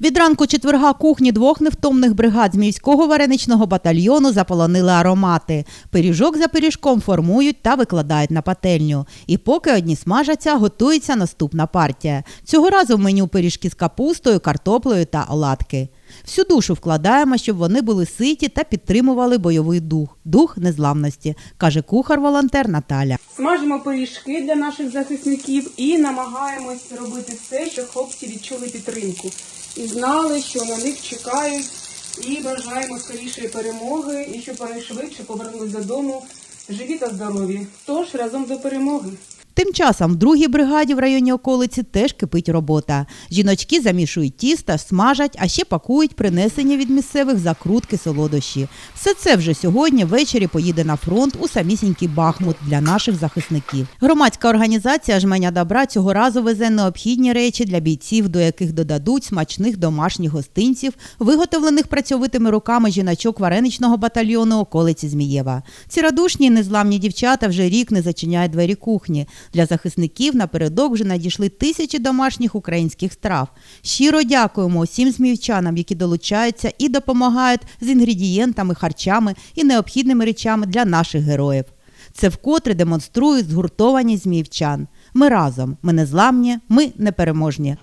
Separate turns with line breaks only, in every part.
Від ранку четверга кухні двох невтомних бригад Зміївського вареничного батальйону заполонили аромати. Пиріжок за пиріжком формують та викладають на пательню. І поки одні смажаться, готується наступна партія. Цього разу в меню пиріжки з капустою, картоплею та оладки. Всю душу вкладаємо, щоб вони були ситі та підтримували бойовий дух, дух незламності, каже кухар-волонтер Наталя.
Смажимо пиріжки для наших захисників і намагаємось робити все, щоб хлопці відчули підтримку і знали, що на них чекають, і бажаємо скорішої перемоги, і щоб вони швидше повернулись додому живі та здорові. Тож разом до перемоги.
Тим часом в другій бригаді в районі околиці теж кипить робота. Жіночки замішують тіста, смажать, а ще пакують принесення від місцевих закрутки солодощі. Все це вже сьогодні ввечері поїде на фронт у самісінький Бахмут для наших захисників. Громадська організація Жменя добра цього разу везе необхідні речі для бійців, до яких додадуть смачних домашніх гостинців, виготовлених працьовитими руками жіночок вареничного батальйону околиці Змієва. Ці радушні незламні дівчата вже рік не зачиняють двері кухні. Для захисників напередок вже надійшли тисячі домашніх українських страв. Щиро дякуємо усім зміївчанам, які долучаються і допомагають з інгредієнтами, харчами і необхідними речами для наших героїв. Це вкотре демонструє згуртованість зміївчан. Ми разом, ми незламні, ми непереможні.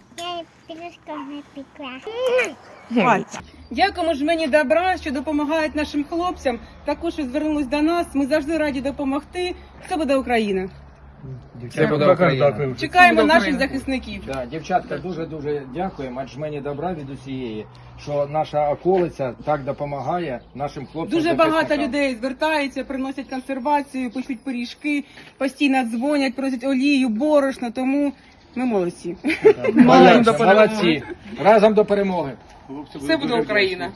Дякуємо ж мені добра, що допомагають нашим хлопцям. Також звернулись до нас. Ми завжди раді допомогти. Це буде Україна.
Це Україна.
Чекаємо наших захисників.
Да, дівчатка, дуже дуже дякуємо. Адже мені добра від усієї, що наша околиця так допомагає нашим хлопцям.
Дуже багато людей звертаються, приносять консервацію, пишуть пиріжки, постійно дзвонять, просять олію, борошно. Тому ми молодці.
Молодці. Молодці. Разом до перемоги.
Все буде Україна.